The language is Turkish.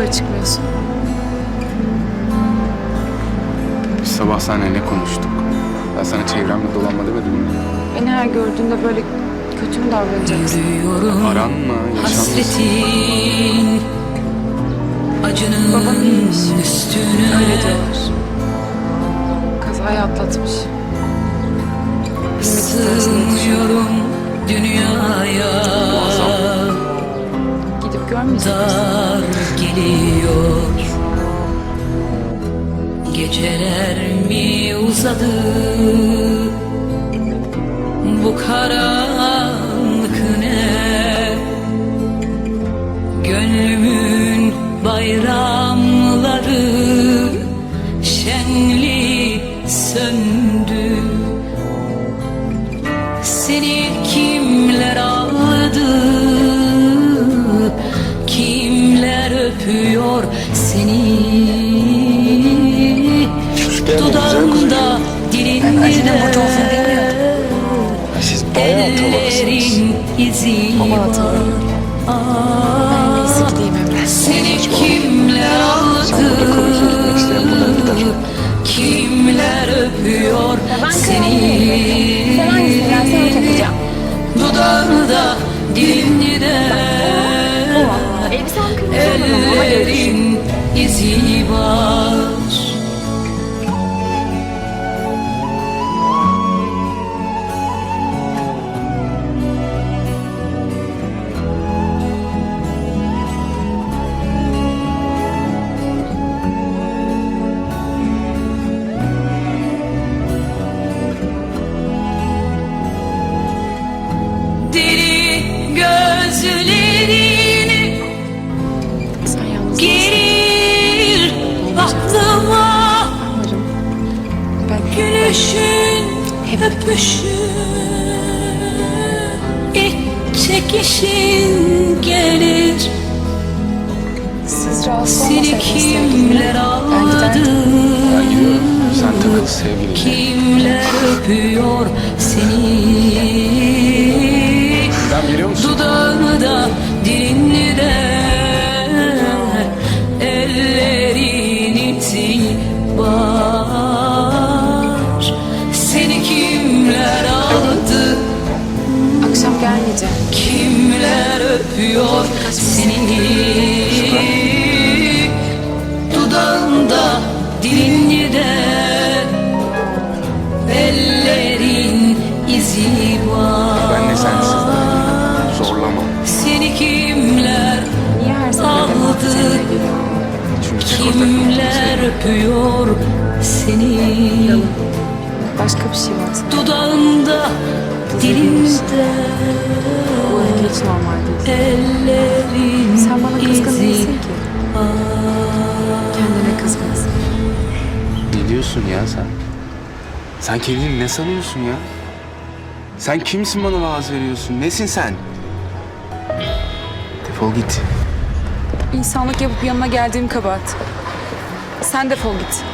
yukarı çıkmıyorsun? Biz sabah seninle konuştuk? Ben sana çevremde dolanma demedim mi? Beni her gördüğünde böyle kötü mü davranacaksın? Yürüyorum Aranma, yaşanmasın. hasretin Acının Babam iyiymiş. üstüne Öyle diyorlar. Kazayı atlatmış. Sığmıyorum dünyaya Gidip görmeyecek misin? Geliyor. Geceler mi uzadı? Bu karanlık ne? Gönlümün bayramları Şenli söndü. Seni öpüyor seni. Dudağında dilinde Ellerin izi var. Seni kimler aldı? Kimler öpüyor seni? Dudağında dilinde de Ellerin izi var Gülüşün, öpüşün İlk çekişin gelir siz rahatsız Seni olmasaydınız sevgilimle. kimler Ben aldı giderdim. Ben gidiyorum. Sen takıl sevgiline. Kimler öpüyor seni Ben biliyor musun? Dudağını da dilini de Ellerin iti var Gelmeyeceğim. Kimler öpüyor seni? Dudağında dilini de Ellerin izi var. Ben de sensiz Zorlama. Seni kimler aldı? Kimler öpüyor seni? Başka bir şey var. Dudağında dilinde Bu hiç normal değil. Sen bana kızgın değilsin ki. Kendine kızgınsın. Ne diyorsun ya sen? Sen kendini ne sanıyorsun ya? Sen kimsin bana vaaz veriyorsun? Nesin sen? Defol git. İnsanlık yapıp yanına geldiğim kabahat. Sen defol git.